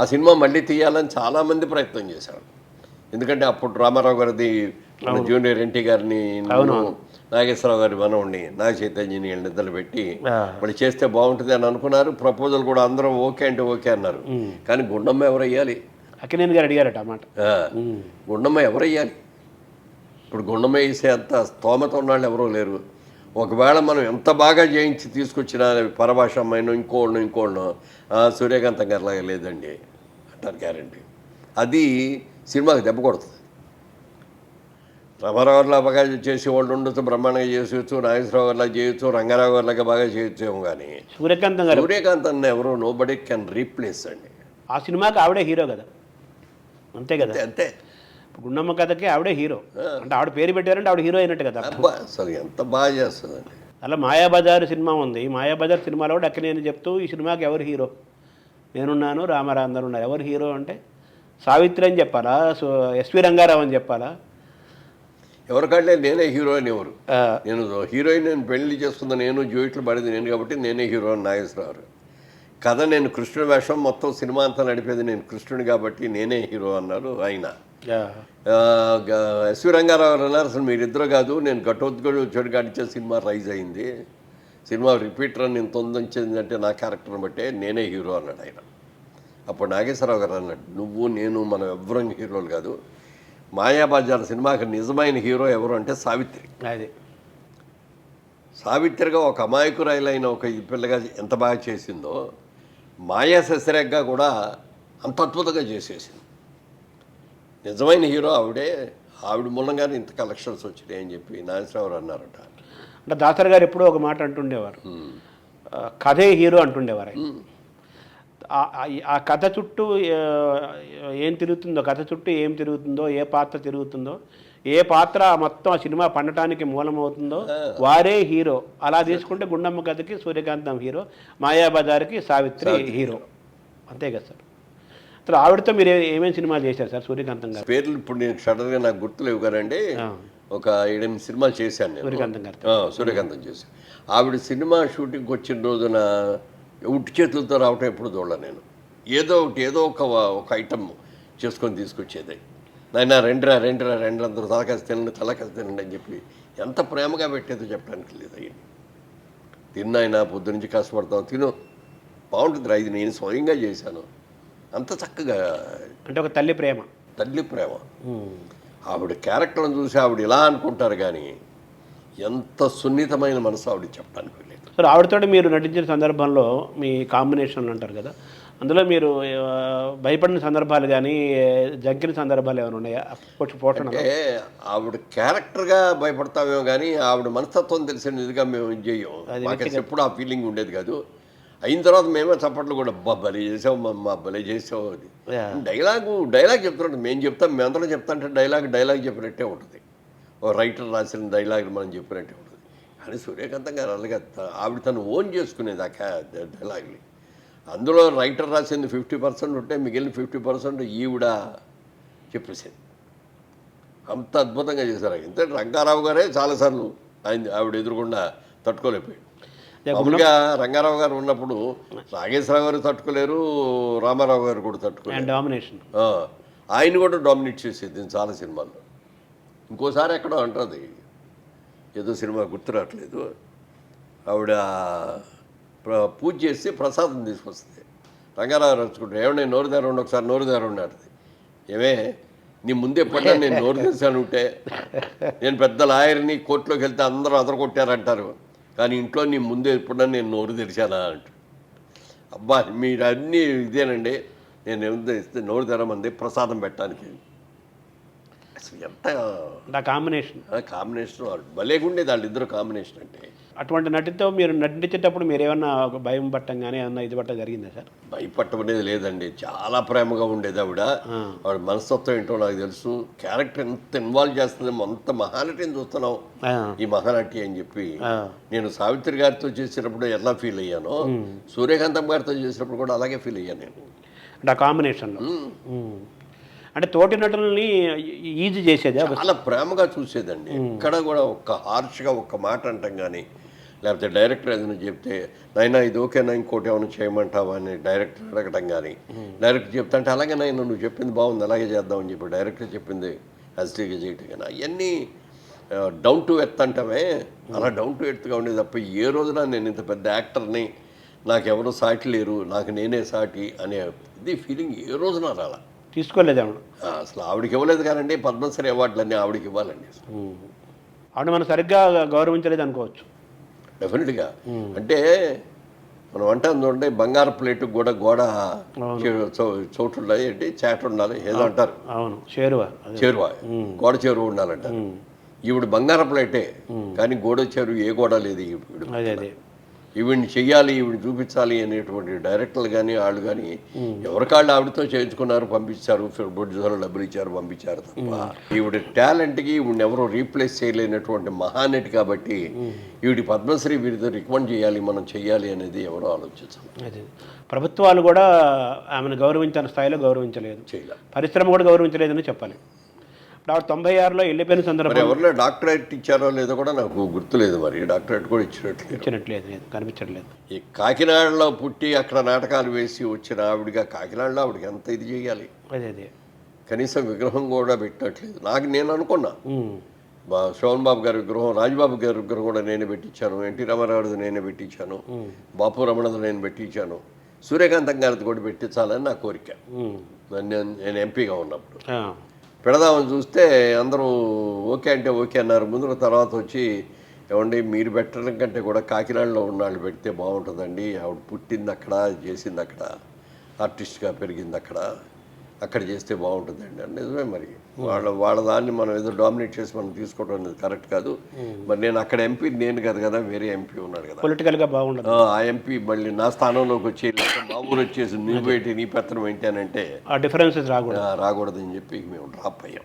ఆ సినిమా మళ్ళీ తీయాలని చాలామంది ప్రయత్నం చేశారు. ఎందుకంటే అప్పుడు రామారావు గారిది జూనియర్ ఎన్టీ గారిని నాగేశ్వరరావు గారి మనవుడిని నాగ చైతన్యని నిద్రలు పెట్టి ఆ. మళ్ళీ చేస్తే బాగుంటుంది అని అనుకున్నారు. ప్రపోజల్ కూడా అందరం ఓకే అంటే ఓకే అన్నారు. కానీ గుండమ్మ ఎవరు అయ్యాలి అక్కినేని గారు అడిగారట అన్నమాట గుండమ్మ ఎవరు అయ్యాలి ఇప్పుడు గుండమ్మ వేసే అంత స్తోమత ఉన్నవాళ్ళు ఎవరూ లేరు. ఒకవేళ మనం ఎంత బాగా చేయించి తీసుకొచ్చినా పరభాష అమ్మాయినో ఇంకోళ్ళను ఇంకోళ్ళను సూర్యకాంతం గారిలాగా లేదండి. అంటారు గ్యారంటీ. అది సినిమాకి దెబ్బ కొడుతుంది. రామారావులా బాగా చేసే వాళ్ళు ఉండొచ్చు బ్రహ్మాండంగా చేసేయచ్చు నాగేశ్వరరావు గారిలా చేయొచ్చు రంగారావు గారిలాగా బాగా చేయొచ్చేమో కానీ సూర్యకాంతం గారు. సూర్యకాంత్ అన్న ఎవరో నో బడీ కెన్ రీప్లేస్ అండి. ఆ సినిమాకి ఆవిడే హీరో కదా. అంతే కదా. అంతే గుండమ్మ కథకి ఆవిడే హీరో. అంటే ఆవిడ పేరు పెట్టారంటే ఆవిడ హీరో అయినట్టు కదా అసలు ఎంత బాగా చేస్తుందండి. అలా మాయాబజార్ సినిమా ఉంది. మాయాబజార్ సినిమాలో కూడా అక్కినేని చెప్తూ ఈ సినిమాకి ఎవరు హీరో? నేనున్నాను రామారావు అందరు ఉన్నారు. ఎవరు హీరో అంటే? సావిత్రి అని చెప్పాలా? సో ఎస్వి రంగారావు అని చెప్పాలా? ఎవరికంటే నేనే హీరో ఎవరు? నేను హీరోయిన్ నేను పెళ్ళి చేసుకున్న నేను జోయిట్లు పడేది నేను కాబట్టి నేనే హీరో అని నాగేశ్వరరావు. కథ నేను కృష్ణుడి వేషం మొత్తం సినిమా అంతా నడిపేది నేను కృష్ణుడి కాబట్టి నేనే హీరో అన్నారు ఆయన. ఎస్వి రంగారావు గారు అన్నారు అసలు మీరిద్దరు కాదు నేను ఘటోద్గడు చెడు గడిచే సినిమా రైజ్ అయింది. సినిమా రిపీటర్ అని నేను తొందించిందంటే నా క్యారెక్టర్ని బట్టే నేనే హీరో అన్నాడు ఆయన. అప్పుడు నాగేశ్వరరావు గారు అన్నాడు నువ్వు నేను మనం ఎవ్వరం హీరోలు కాదు. మాయాబజార్ సినిమాకి నిజమైన హీరో ఎవరు అంటే సావిత్రి. అది. సావిత్రిగా ఒక అమాయకురాయిలైన ఒక పిల్లగా ఎంత బాగా చేసిందో మాయా శశిరేఖగా కూడా అంత అద్భుతంగా చేసేసింది. నిజమైన హీరో ఆవిడే ఆవిడ మూలంగానే ఇంత కలెక్షన్స్ వచ్చినాయి అని చెప్పి నాగేశ్వరరావు అన్నారట. అంటే దాసరి గారు ఎప్పుడూ ఒక మాట అంటుండేవారు. కథే హీరో అంటుండేవారు. ఆ- కథ చుట్టూ ఏం తిరుగుతుందో కథ చుట్టూ ఏం తిరుగుతుందో ఏ పాత్ర తిరుగుతుందో ఏ పాత్ర మొత్తం ఆ సినిమా పండటానికి మూలమవుతుందో వారే హీరో. అలా తీసుకుంటే గుండమ్మ కథకి సూర్యకాంతం హీరో మాయాబజార్కి సావిత్రి హీరో. అంతే కదా సార్. అసలు ఆవిడతో మీరు ఏమేమి సినిమాలు చేశారు సార్ సూర్యకాంతం గారు? పేర్లు ఇప్పుడు నేను సడన్గా నాకు గుర్తులేవు కదండి. ఒక ఎనిమిది సినిమాలు చేశాను నేను. సూర్యకాంతం చేశాను. ఆవిడ సినిమా షూటింగ్కి వచ్చిన రోజున ఉట్టి చేతులతో రావటం ఎప్పుడు చూడలే నేను. ఏదో ఒకటి ఏదో ఒక ఒక ఐటమ్ చేసుకొని తీసుకొచ్చేది. నాయన రెండురా రెండురా రెండు అందరూ తలకాసి తినండి తలకాసి తినండి అని చెప్పి ఎంత ప్రేమగా పెట్టేదో చెప్పడానికి లేదు అయ్యింది. తిన్నాయినా పొద్దు నుంచి కష్టపడతాం తిను. బాగుంటుంది రా ఇది నేను స్వయంగా చేశాను. అంత చక్కగా అంటే ఒక తల్లి ప్రేమ. తల్లి ప్రేమ. ఆవిడ క్యారెక్టర్లను చూసి ఆవిడ ఇలా అనుకుంటారు కానీ ఎంత సున్నితమైన మనసు ఆవిడ చెప్పడానికి లేదు సార్ ఆవిడతో మీరు నటించిన సందర్భంలో మీ కాంబినేషన్లు అంటారు కదా అందులో మీరు భయపడిన సందర్భాలు కానీ జంకిన సందర్భాలు ఏమైనా ఉన్నాయా? కొంచెం పోషణ ఆవిడ క్యారెక్టర్గా భయపడతామేమో కానీ ఆవిడ మనస్తత్వం తెలిసిన ఇదిగా మేము అసలు ఎప్పుడు ఆ ఫీలింగ్ ఉండేది కాదు. అయిన తర్వాత మేమే చప్పట్లు కూడా భలే చేసావు మా భలే చేసావు అది. డైలాగు డైలాగ్ చెప్తున్నాడు మేము చెప్తాం. మేము అందరం చెప్తాంటే డైలాగ్ డైలాగ్ చెప్పినట్టే ఉంటుంది. ఓ రైటర్ రాసిన డైలాగ్ మనం చెప్పినట్టే ఉంటుంది. కానీ సూర్యకాంతం గారు అలాగే ఆవిడ తను ఓన్ చేసుకునేది ఆ డైలాగ్ని. అందులో రైటర్ రాసింది ఫిఫ్టీ పర్సెంట్ ఉంటే మిగిలిన ఫిఫ్టీ పర్సెంట్ ఈవిడ చెప్పేసింది. అంత అద్భుతంగా చేశారు. ఇంత రంగారావు గారే చాలాసార్లు ఆయన ఆవిడ ఎదురుకుండా తట్టుకోలేకపోయాడు. మామూలుగా రంగారావు గారు ఉన్నప్పుడు నాగేశ్వరరావు గారు తట్టుకోలేరు రామారావు గారు కూడా తట్టుకోలేరు. డామినేషన్. ఆయన కూడా డామినేట్ చేసేది చాలా సినిమాల్లో. ఇంకోసారి ఎక్కడో అంటుంది ఏదో సినిమా గుర్తు రావట్లేదు. ఆవిడ పూజ చేసి ప్రసాదం తీసుకొస్తుంది. రంగారావు రచ్చుకుంటారు ఏమన్నా నోరు దారుండి ఒకసారి నోరు దారుండి అంటది. ఏమే నీ ముందే పడ్డా నేను నోరు తెరిచాను ఉంటే నేను పెద్ద లాయర్ని కోర్టులోకి వెళ్తే అందరూ అదరగొట్టారంటారు. కానీ ఇంట్లో నీ ముందే ఎప్పుడన్నా నేను నోరు తెరిచానా అంట అబ్బా మీరు అన్నీ ఇదేనండి. నేను ఎంత ఇస్తే నోరు తెరమంది ప్రసాదం పెట్టడానికి. అసలు ఎంత కాంబినేషన్. కాంబినేషన్ భలేగా ఉండేది వాళ్ళిద్దరు కాంబినేషన్ అంటే. అటువంటి నటితో మీరు నటించేటప్పుడు మీరు ఏమన్నా ఒక భయం పట్టం కానీ ఏమన్నా ఇది పట్టం జరిగిందా సార్? భయపట్టం అనేది లేదండి. చాలా ప్రేమగా ఉండేది ఆవిడ. ఆవిడ మనస్తత్వం ఏంటో నాకు తెలుసు. క్యారెక్టర్ ఎంత ఇన్వాల్వ్ చేస్తుంది అంత మహానటిని చూస్తున్నాం. ఆ, ఈ మహానటి అని చెప్పి నేను సావిత్రి గారితో చేసినప్పుడు ఎలా ఫీల్ అయ్యానో సూర్యకాంతం గారితో చేసినప్పుడు కూడా అలాగే ఫీల్ అయ్యాను నేను. అంటే ఆ కాంబినేషన్లో. అంటే తోటి నటుల్ని ఈజీ చేసేదా? చాలా ప్రేమగా చూసేదండి. ఎక్కడ కూడా ఒక్క హార్ష్గా ఒక్క మాట అంటాం కానీ లేకపోతే డైరెక్టర్ ఏదైనా చెప్తే నైనా ఇది ఓకేనా? ఇంకోటి ఏమైనా చేయమంటావా? అని డైరెక్టర్ అడగటం కానీ డైరెక్టర్ చెప్తా అంటే అలాగే నైనా నువ్వు చెప్పింది బాగుంది అలాగే చేద్దామని చెప్పి డైరెక్టర్ చెప్పింది హస్టీగా చేయటం కానీ అవన్నీ డౌన్ టు ఎర్త్ అంటామే. అలా డౌన్ టు ఎర్త్గా ఉండేది తప్ప ఏ రోజున నేను ఇంత పెద్ద యాక్టర్ని నాకెవరు సాటి లేరు నాకు నేనే సాటి అనే ఇది ఫీలింగ్ ఏ రోజున రాలా? తీసుకోలేదు ఆవిడ. అసలు ఆవిడకి ఇవ్వలేదు కానండి పద్మశ్రీ అవార్డులన్నీ ఆవిడకి ఇవ్వాలండి ఆవిడ మనం సరిగ్గా గౌరవించలేదు అనుకోవచ్చు. డెఫినెట్గా. అంటే మనం అంటాం చూడండి బంగారు ప్లేట్ కూడా గోడ చోటు ఉండాలి ఏంటి చాట ఉండాలి ఏదో అంటారు. అవును చేరువ. చేరువ గోడ చేరువ ఉండాలంట ఈవిడ బంగారు ప్లేటే కానీ గోడ చేరువ ఏ గోడ లేదు ఈవిడ. అదే అదే. ఈవిడ్ని చెయ్యాలి ఈవిడ చూపించాలి అనేటువంటి డైరెక్టర్లు కానీ వాళ్ళు కానీ ఎవరికాళ్ళు ఆవిడతో చేయించుకున్నారు పంపించారు ప్రొడ్యూసర్లు డబ్బులు ఇచ్చారు పంపించారు తప్ప ఈవిడ టాలెంట్కి ఈవిడని ఎవరు రీప్లేస్ చేయలేనటువంటి మహానటి కాబట్టి ఈవిడి పద్మశ్రీ బిరుదు రికమెండ్ చేయాలి మనం చెయ్యాలి అనేది ఎవరో ఆలోచించాలి అదే. ప్రభుత్వాలు కూడా ఆమెను గౌరవించిన స్థాయిలో గౌరవించలేదు. చేయాలి. పరిశ్రమ కూడా గౌరవించలేదని చెప్పాలి. తొంభై ఆరులో వెళ్ళిపోయిన సందర్భం. ఎవరిలో డాక్టరేట్ ఇచ్చారో లేదో కూడా నాకు గుర్తులేదు మరి. డాక్టరేట్ కూడా ఇచ్చినట్లేదు. ఇచ్చినట్లేదు లేదు కనిపించట్లేదు. ఈ కాకినాడలో పుట్టి అక్కడ నాటకాలు వేసి వచ్చిన ఆవిడగా కాకినాడలో ఆవిడకి ఎంత ఇది చేయాలి? అదే అదే. కనీసం విగ్రహం కూడా పెట్టట్లేదు. నాకు నేను అనుకున్నా. మా శ్రవణ్ బాబు గారి విగ్రహం రాజ్బాబు గారి విగ్రహం కూడా నేనే పెట్టించాను. ఎన్టీ రామారావుది నేనే పెట్టించాను. బాపు రమణది నేను పెట్టించాను. సూర్యకాంతం గారిది కూడా పెట్టించాలని నా కోరిక. నేను ఎంపీగా ఉన్నప్పుడు. పెడదామని చూస్తే అందరూ ఓకే అంటే ఓకే అన్నారు. ముందు తర్వాత వచ్చి ఏమండి మీరు పెట్టడం కంటే కూడా కాకినాడలో ఉన్నాళ్ళు పెడితే బాగుంటుందండి. ఆవిడ పుట్టింది అక్కడ చేసింది అక్కడ ఆర్టిస్ట్గా పెరిగింది అక్కడ అక్కడ చేస్తే బాగుంటుందండి. అని నిజమే మరి. వాళ్ళ వాళ్ళ దాన్ని మనం ఏదో డామినేట్ చేసి మనం తీసుకోవడం అనేది కరెక్ట్ కాదు. మరి నేను అక్కడ ఎంపీ నేను కాదు కదా వేరే ఎంపీ ఉన్నాడు కదా. పొలిటికల్గా బాగుండదు. ఆ, ఎంపీ మళ్ళీ నా స్థానంలోకి వచ్చి ఊరు వచ్చేసి నువ్వు ఏంటి నీ పెత్తనం ఏంటి అని అంటే ఆ డిఫరెన్సెస్ రాకూడదు. రాకూడదని చెప్పి మేము డ్రాప్ అయ్యాం.